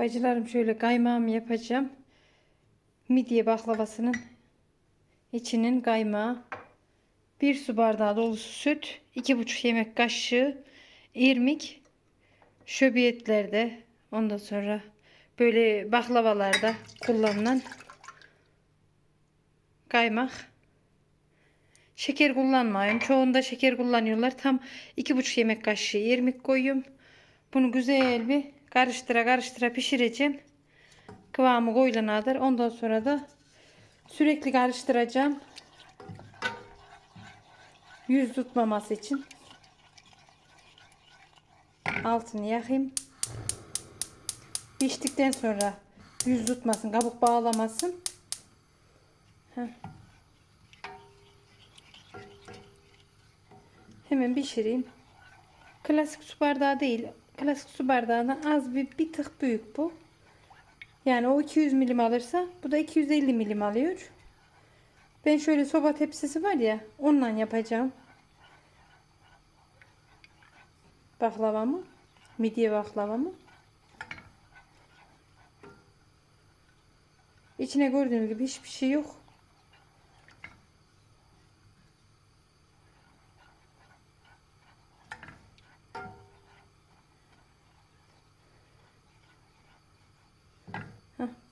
Bacılarım şöyle kaymağımı yapacağım. Midye baklavasının içinin kaymağı. Bir su bardağı dolusu süt. iki buçuk yemek kaşığı irmik. Şöbiyetlerde ondan sonra böyle baklavalarda kullanılan kaymak. Şeker kullanmayın. Çoğunda şeker kullanıyorlar. Tam iki buçuk yemek kaşığı irmik koyuyorum. Bunu güzel bir karıştıra karıştıra pişireceğim. Kıvamı koyulanadır. Ondan sonra da sürekli karıştıracağım. Yüz tutmaması için. Altını yakayım. Piştikten sonra yüz tutmasın, kabuk bağlamasın. Heh. Hemen pişireyim. Klasik su bardağı değil. Klasik su bardağından az bir, bir tık büyük bu. Yani o 200 milim alırsa bu da 250 milim alıyor. Ben şöyle soba tepsisi var ya ondan yapacağım. Baklavamı. Midye baklavamı. İçine gördüğünüz gibi hiçbir şey yok.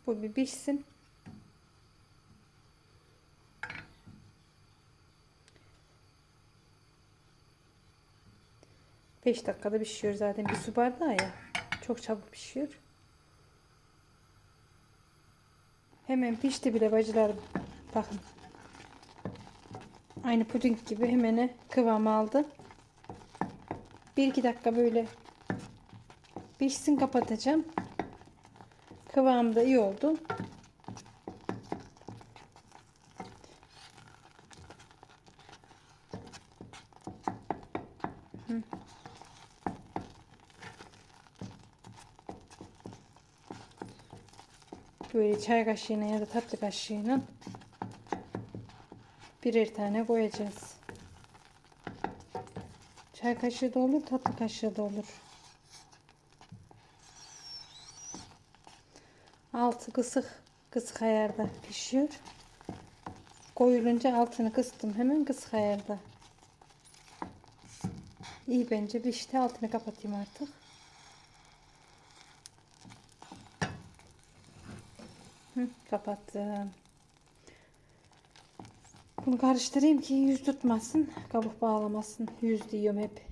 Bu bir pişsin. Beş dakikada pişiyor zaten bir su bardağı ya. Çok çabuk pişiyor. Hemen pişti bile bacılarım. Bakın. Aynı puding gibi hemen kıvam aldı. Bir iki dakika böyle pişsin kapatacağım. Kıvamı da iyi oldu. Böyle çay kaşığına ya da tatlı kaşığına birer tane koyacağız. Çay kaşığı da olur, tatlı kaşığı da olur. Altı kısık kısık ayarda pişiyor. Koyulunca altını kıstım. Hemen kısık ayarda. İyi bence pişti. Altını kapatayım artık. Hı, kapattım. Bunu karıştırayım ki yüz tutmasın. Kabuk bağlamasın. Yüz diyorum hep.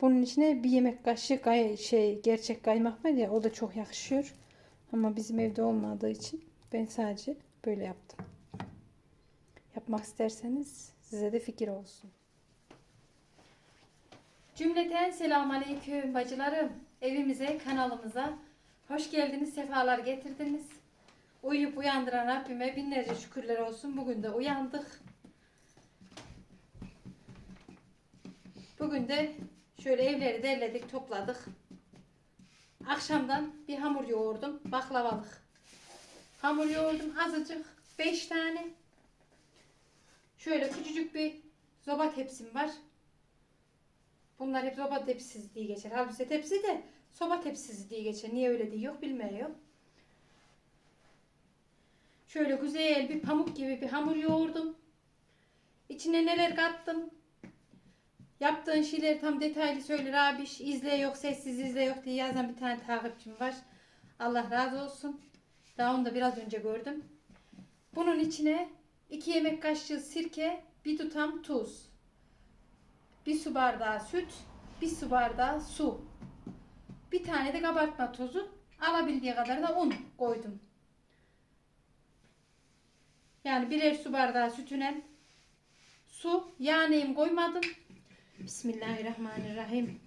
Bunun içine bir yemek kaşığı şey gerçek kaymak var ya o da çok yakışıyor. Ama bizim evde olmadığı için ben sadece böyle yaptım. Yapmak isterseniz size de fikir olsun. Cümleten selamünaleyküm bacılarım. Evimize, kanalımıza hoş geldiniz, sefalar getirdiniz. Uyuyup uyandıran Rabbime binlerce şükürler olsun. Bugün de uyandık. Bugün de şöyle evleri derledik, topladık. Akşamdan bir hamur yoğurdum. Baklavalık. Hamur yoğurdum azıcık. 5 tane. Şöyle küçücük bir zoba tepsim var. Bunlar hep zoba tepsisi diye geçer. Halbuki tepsi de soba tepsisi diye geçer. Niye öyle diyor bilmiyorum. Şöyle güzel bir pamuk gibi bir hamur yoğurdum. İçine neler kattım. Yaptığın şeyleri tam detaylı söyler abi. İzle yok, sessiz izle yok diye yazan bir tane takipçim var. Allah razı olsun. Daha onu da biraz önce gördüm. Bunun içine 2 yemek kaşığı sirke, bir tutam tuz. Bir su bardağı süt, bir su bardağı su. Bir tane de kabartma tozu. Alabildiği kadar da un koydum. Yani birer su bardağı sütüne su, yağ neyim koymadım. Bismillahirrahmanirrahim.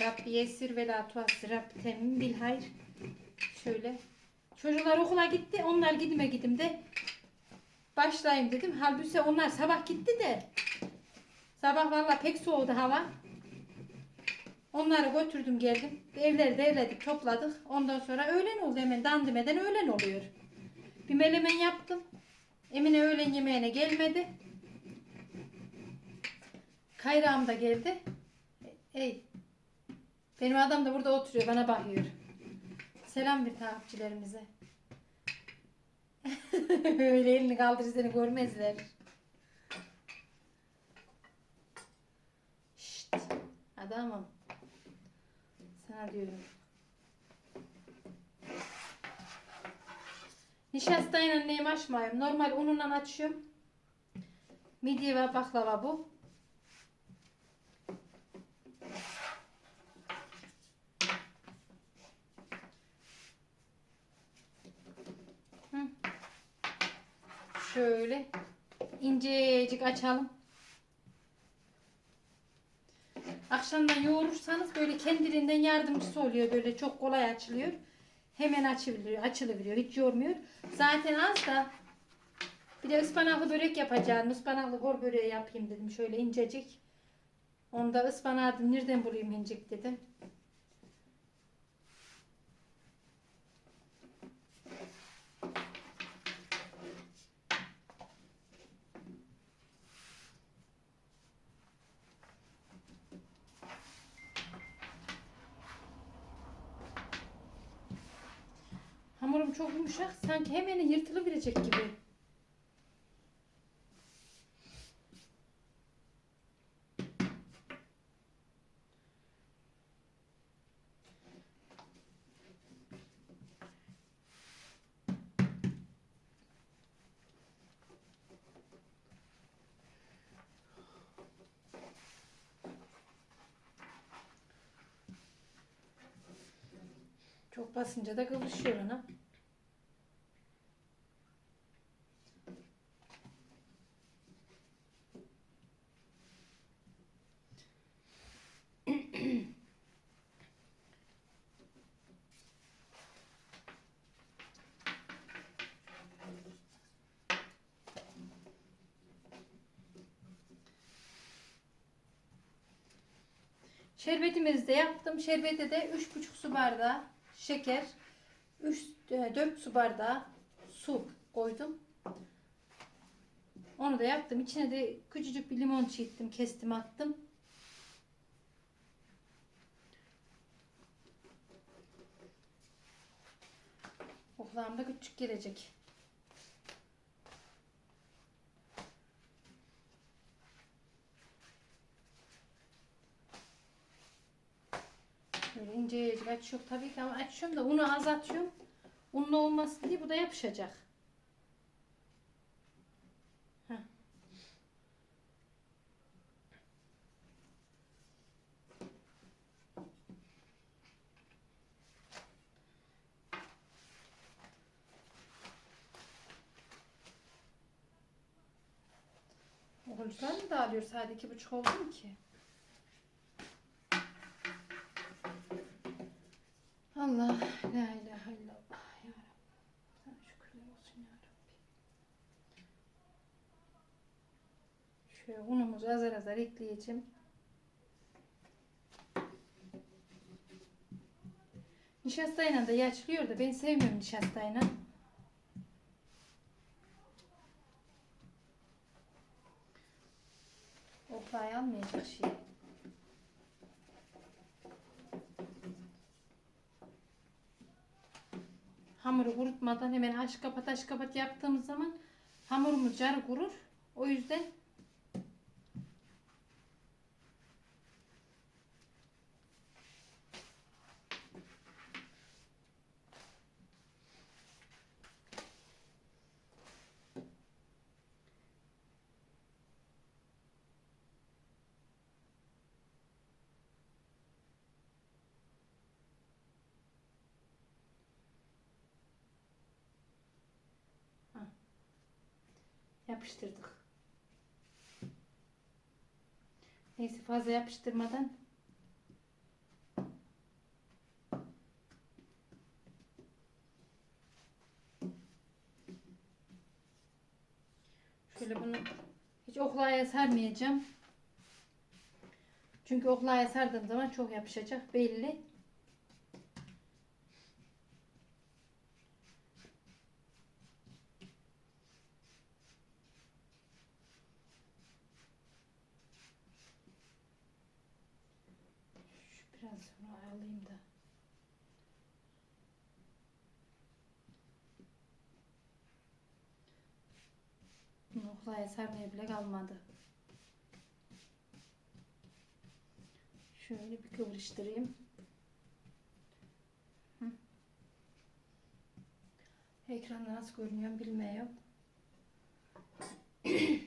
Rabbi yesir ve la tuassir Rabbi temin bil hayr. Şöyle. Çocuklar okula gitti. Onlar gidime gidim de başlayayım dedim. Halbuki onlar sabah gitti de sabah valla pek soğudu hava. Onları götürdüm geldim. Evleri derledik topladık. Ondan sonra öğlen oldu hemen dandimeden öğlen oluyor. Bir melemen yaptım. Emine öğlen yemeğine gelmedi. Kayrağım da geldi. Ey. Benim adam da burada oturuyor bana bakıyor. Selam bir takipçilerimize. Öyle elini kaldır seni görmezler. Şşt, adamım. Sana diyorum. Nişastayla neyim açmayayım. Normal ununla açıyorum. Midye ve baklava bu. Hı. Şöyle incecik açalım. Akşamdan yoğurursanız böyle kendiliğinden yardımcısı oluyor. Böyle çok kolay açılıyor. Hemen açılıyor, açılıveriyor. Hiç yormuyor. Zaten az da bir de ıspanaklı börek yapacağım. Ispanaklı kor böreği yapayım dedim. Şöyle incecik. Onu da ıspanağı nereden bulayım incik dedim. Hamurum çok yumuşak. Sanki hemen yırtılıverecek gibi. Çok basınca da kıvışıyor ana. Şerbetimizi de yaptım. Şerbete de 3,5 su bardağı şeker, 3 4 su bardağı su koydum. Onu da yaptım. İçine de küçücük bir limon çiğittim, kestim, attım. Oklağım da küçük gelecek. Böyle incecik açıyorum tabii ki ama açıyorum da unu az atıyorum. Unlu olmasın diye bu da yapışacak. Heh. Okulcular mı dağılıyor? Sadece iki buçuk oldu mu ki? Allah la ilahe illallah ya Rabbi. Sana şükürler olsun ya Rabbi. Şöyle unumuzu azar azar ekleyeceğim. Nişastayla da yaşlıyor da ben sevmiyorum nişastayla. Oklay almayacak şey. Hamuru kurutmadan hemen aç kapat aç kapat yaptığımız zaman hamurumuz car kurur. O yüzden yapıştırdık. Neyse fazla yapıştırmadan şöyle bunu hiç oklaya sarmayacağım. Çünkü oklaya sardığım zaman çok yapışacak belli. şunu alayım da. Nokta eser bile kalmadı. Şöyle bir kıvırıştırayım. Hı. Ekranda nasıl görünüyor bilmiyorum.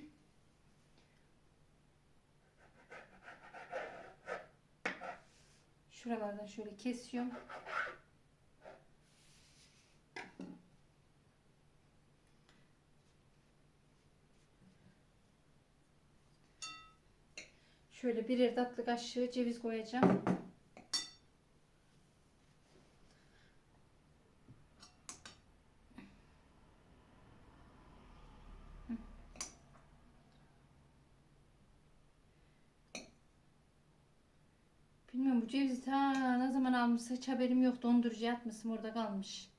Şuralardan şöyle kesiyorum. Şöyle birer tatlı kaşığı ceviz koyacağım. Ta ne zaman almışsa hiç haberim yok. Dondurucuya atmışım orada kalmış.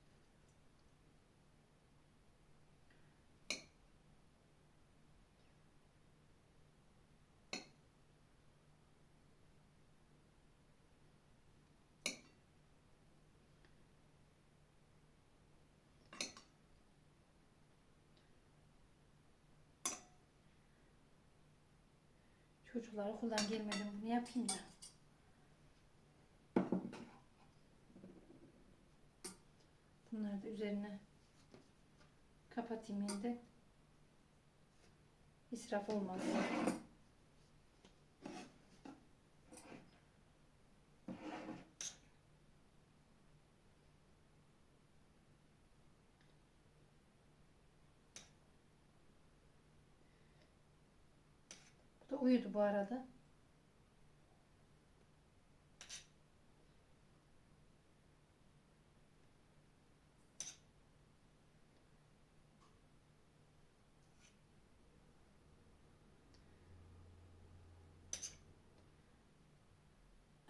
Çocuklar okuldan gelmeden bunu yapayım da. Bunları da üzerine kapatayım şimdi. İsraf olmaz. Bu da uyudu bu arada.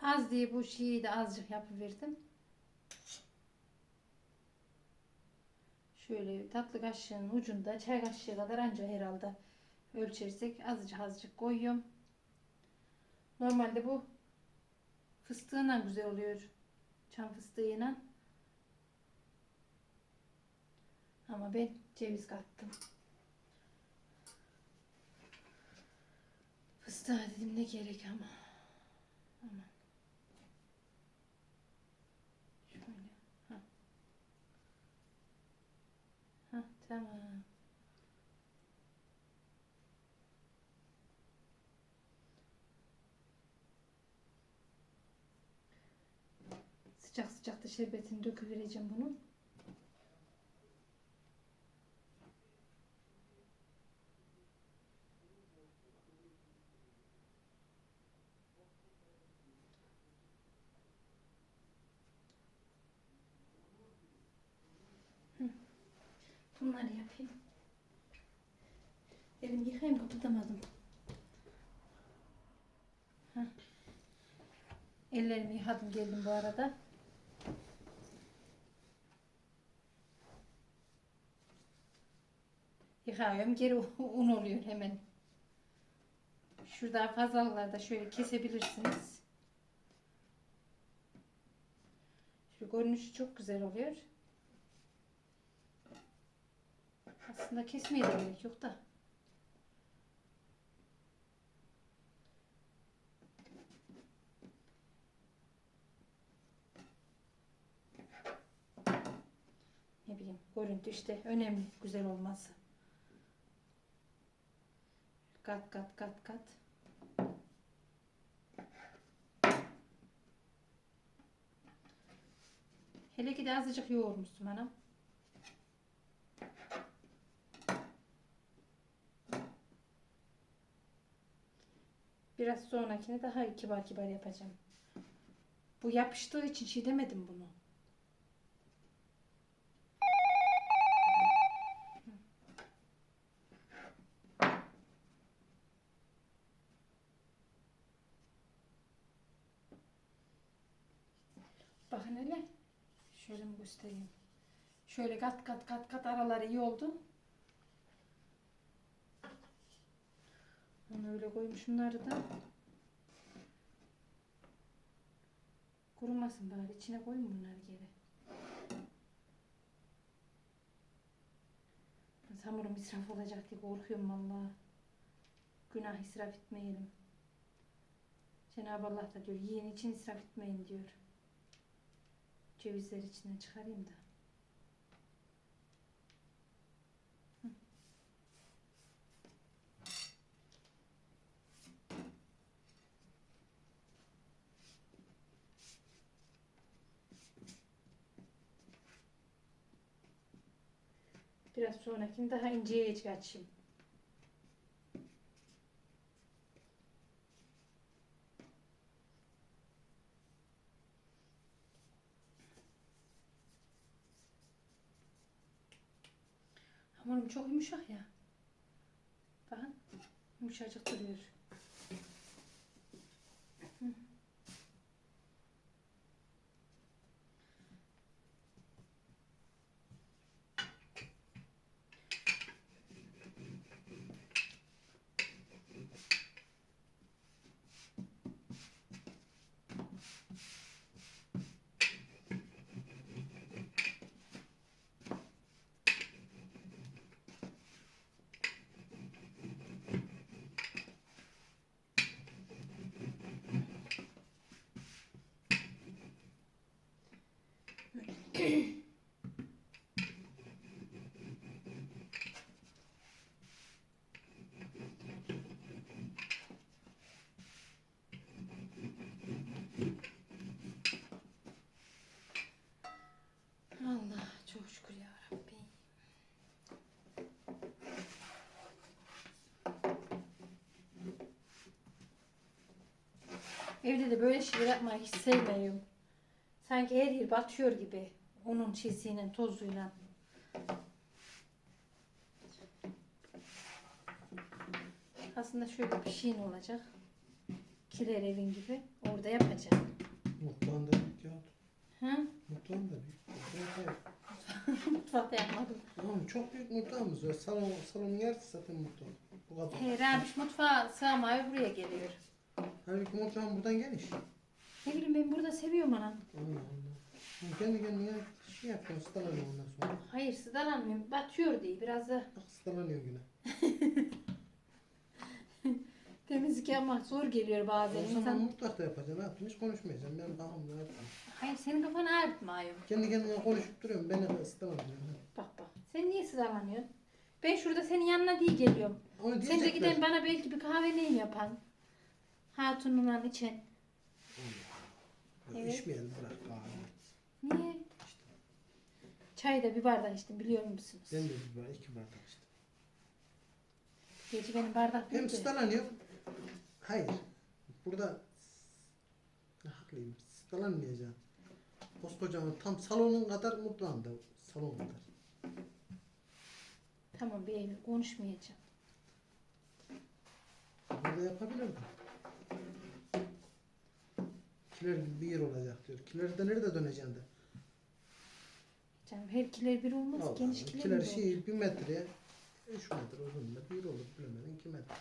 Az diye bu şeyi de azıcık yapıverdim. Şöyle tatlı kaşığın ucunda çay kaşığı kadar anca herhalde ölçersek azıcık azıcık koyuyorum. Normalde bu fıstığıyla güzel oluyor. Çam fıstığıyla. Ama ben ceviz kattım. Fıstığa dedim ne gerek ama. Aman. Şöyle. Ha. Ha, tamam. Sıcak sıcak da şerbetini döküvereceğim bunun. Bunları yapayım. Elim yıkayayım kapatamadım. Heh. Ellerimi yıkadım geldim bu arada. Yıkıyorum geri un oluyor hemen. Şurada fazlalıklarda şöyle kesebilirsiniz. Şu görünüşü çok güzel oluyor. Aslında kesmeye gerek yok da. Ne bileyim görüntü işte önemli güzel olması. Kat kat kat kat. Hele ki de azıcık yoğurmuşsun anam. Biraz sonrakini daha kibar kibar yapacağım. Bu yapıştığı için şey demedim bunu. Bakın hele. Şöyle mi göstereyim? Şöyle kat kat kat kat araları iyi oldu. Öyle koymuşumları da. Kurumasın bari. İçine koyun bunları geri. hamurum israf olacak diye korkuyorum vallahi. Günah israf etmeyelim. Cenab-ı Allah da diyor yiyin için israf etmeyin diyor. Cevizleri içinden çıkarayım da. Hı. Biraz sonrakini daha inceye açayım. Hamurum çok yumuşak ya. Bakın yumuşacık duruyor. Allah çok şükür ya Rabbi. Evde de böyle şeyler yapmayı hiç sevmiyorum. Sanki her yer batıyor gibi. Onun çiziyle, tozuyla. Aslında şöyle bir şeyin olacak. Kiler evin gibi. Orada yapacağım. Mutfağında büyük ya. Ha? Mutfağında büyük. Mutfakta yapmadım. Tamam çok büyük mutfağımız var. Salon, salonun yarısı zaten mutfak. Bu kadar. He, Rabiş mutfağa sığamıyor buraya geliyor. Halbuki mutfağın buradan geniş. Ne bileyim ben burada seviyorum anam. Allah Allah. Ya Kendi kendine şey yapıyorsun, ısıtalanıyor ondan sonra. Hayır sıdalanmıyorum. Batıyor diye biraz da Bak ısıtalanıyor yine. temizlik yapmak zor geliyor bazen. O zaman İnsan... mutfakta yapacaksın. Ne yaptın? Hiç konuşmayacaksın. Ben kafamda yaptım. Hayır senin kafanı ağrıtmıyorum. Kendi kendine konuşup duruyorum. Beni ısıtalanıyor. Bak bak. Sen niye sıdalanıyorsun? Ben şurada senin yanına değil geliyorum. Onu Sen de giden bana belki bir kahve neyim yapan. Hatununla içen. Evet. İçmeyelim bırak kahve. Niye? Çay da bir bardak içtim biliyor musunuz? Ben de bir bardak, iki bardak işte. Gece benim bardak Hem büyüdü. Hayır. Burada Ne haklıyım. Isıtalanmayacaksın. Koskocaman tam salonun kadar mutfağında. Salon kadar. Tamam Eylül konuşmayacağım. Burada yapabilirdim. Kiler gibi bir yer olacak diyor. Kileri de nerede döneceksin de? Canım her kiler bir olmaz. Allah Geniş kiler Kiler şey bir metre, üç metre uzunluğunda bir olur bilemedin iki metre.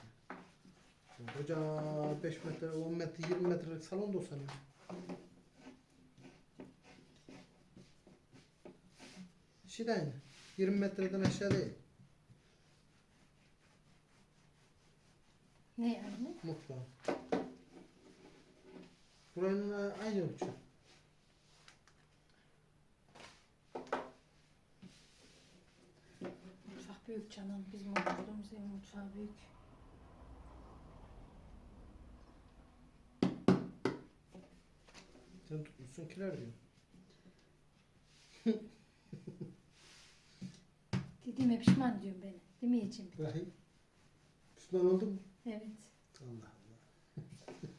Koca 5 metre, 10 metre, 20 metrelik salon da olsa ne? Şey de aynı. 20 metreden aşağı değil. Ne yani? Mutfağı. Buranın a- aynı ölçü. Mutfak büyük canım. Bizim oturduğumuz evin mutfağı büyük. Sen tutmuşsun kiler diyor. Dediğime pişman diyorum beni. Demeyeceğim. Rahim. Pişman oldun mu? Evet. Allah Allah.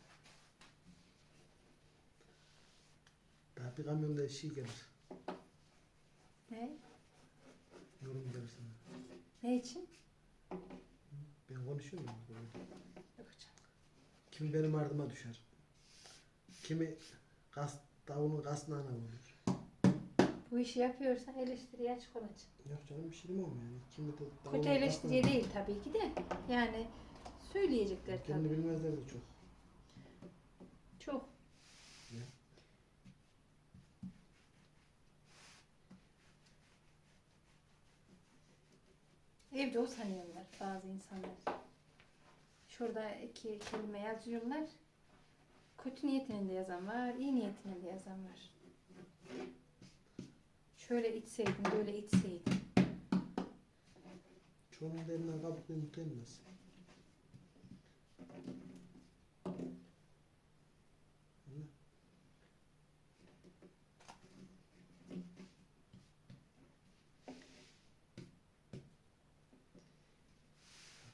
Daha bir kamyonda şey gelir. Ne? Yorum gelir sana. Ne için? Ben konuşuyorum. Yok canım. Kimi benim ardıma düşer. Kimi kas, davulun kasnağına vurur. Bu işi yapıyorsan eleştiriye açık olacaksın. Yok canım bir şey demem yani. Kimi de davulun Kötü eleştiriye değil tabii ki de. Yani söyleyecekler Kendi tabii. bilmezler de çok. Çok. Ya. Evde o sanıyorlar bazı insanlar. Şurada iki kelime yazıyorlar. Kötü niyetinin de yazan var, iyi niyetinin de yazan var. Şöyle içseydim, böyle içseydim. Çoğunun elinden kabuklu yumurta. Öyle.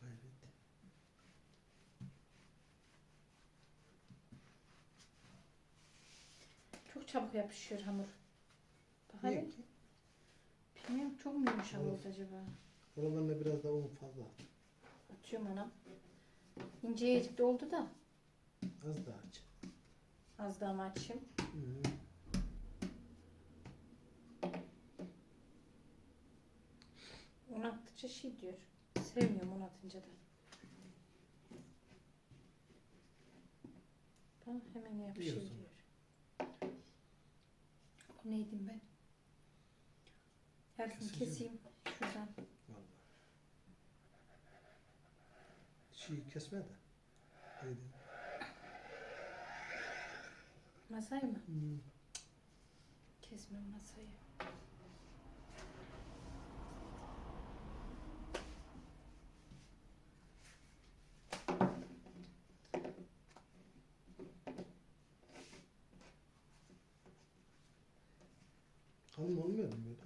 Gayret. Çok çabuk yapışıyor hamur. Niye hadi. ki? Bilmiyorum çok mu yumuşak oldu acaba? Oralarına biraz daha un fazla. at. Atıyorum anam. İncecik de oldu da. Az daha aç. Az daha mı açayım? Hı. Un attıkça şey diyor. Sevmiyorum un atınca da. Bak hemen yapışıyor Diyorsun. diyor. Neydim ben? Yarısını Kesici mi? keseyim şuradan. Vallahi. Şeyi kesme de. Neydi? Masayı mı? Hmm. Kesmem masayı. Kalın olmuyor mu böyle?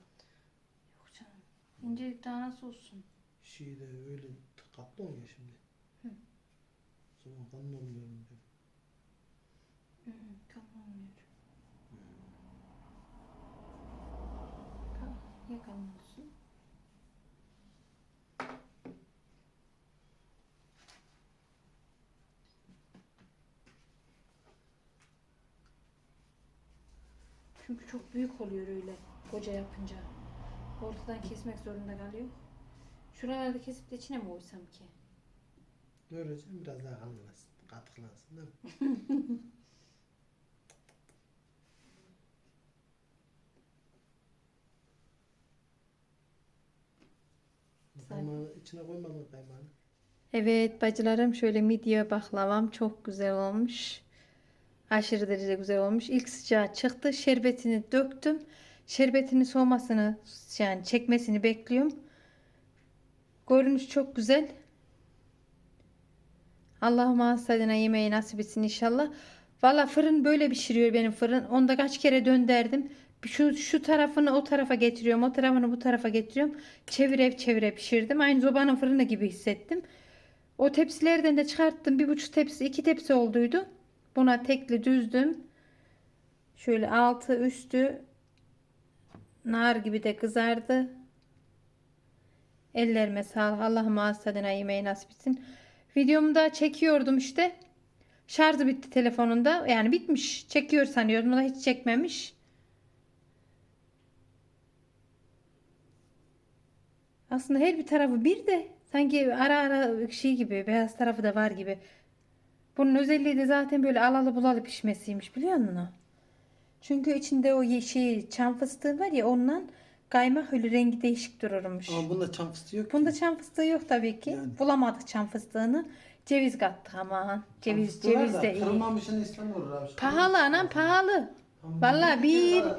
Yok canım. İncelik daha nasıl olsun? Şeyi de öyle katlı oluyor şimdi. Hı. O zaman kalın olmuyor mu? diyorum. Hı hı, kalın olmuyor. Tamam, ya kalın olsun. Çünkü çok büyük oluyor öyle koca yapınca. Ortadan kesmek zorunda kalıyor. Şuralarda kesip de içine mi koysam ki? Böylece biraz daha kalınlasın. Katıklansın değil mi? Kaymağını içine koymadın kaymağını. Evet bacılarım şöyle midye baklavam çok güzel olmuş. Aşırı derece güzel olmuş. İlk sıcağı çıktı. Şerbetini döktüm. Şerbetinin soğumasını yani çekmesini bekliyorum. Görünüş çok güzel. Allah'ım hasadına yemeği nasip etsin inşallah. Valla fırın böyle pişiriyor benim fırın. Onda kaç kere dönderdim. Şu, şu tarafını o tarafa getiriyorum. O tarafını bu tarafa getiriyorum. Çevire çevire pişirdim. Aynı zobanın fırını gibi hissettim. O tepsilerden de çıkarttım. Bir buçuk tepsi, iki tepsi olduydu. Buna tekli düzdüm. Şöyle altı üstü nar gibi de kızardı. Ellerime sağlık. Allah'ım hasadına yemeği nasip etsin. Videomu da çekiyordum işte. Şarjı bitti telefonunda. Yani bitmiş. Çekiyor sanıyordum. Da hiç çekmemiş. Aslında her bir tarafı bir de sanki ara ara şey gibi beyaz tarafı da var gibi. Bunun özelliği de zaten böyle alalı bulalı pişmesiymiş biliyor musun? Çünkü içinde o ye- şey çam fıstığı var ya ondan kaymak öyle rengi değişik dururmuş. Ama bunda çam fıstığı yok. Bunda çam fıstığı yok tabii ki. Yani. Bulamadık çam fıstığını. Ceviz kattık aman. Ceviz ceviz de iyi. Kırılmamışını istemiyor abi. Pahalı anam pahalı. Tamam, Vallahi bir- bir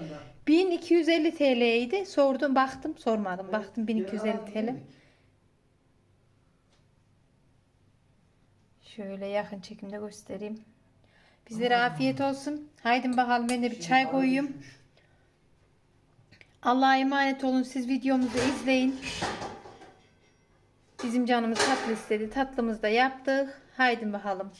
1250 TL'ydi. Sordum baktım sormadım. Baktım Bir 1250 ara TL. Şöyle yakın çekimde göstereyim. Bizlere afiyet olsun. Haydi bakalım ben de bir çay koyayım. Allah'a emanet olun. Siz videomuzu izleyin. Bizim canımız tatlı istedi. Tatlımızı da yaptık. Haydi bakalım.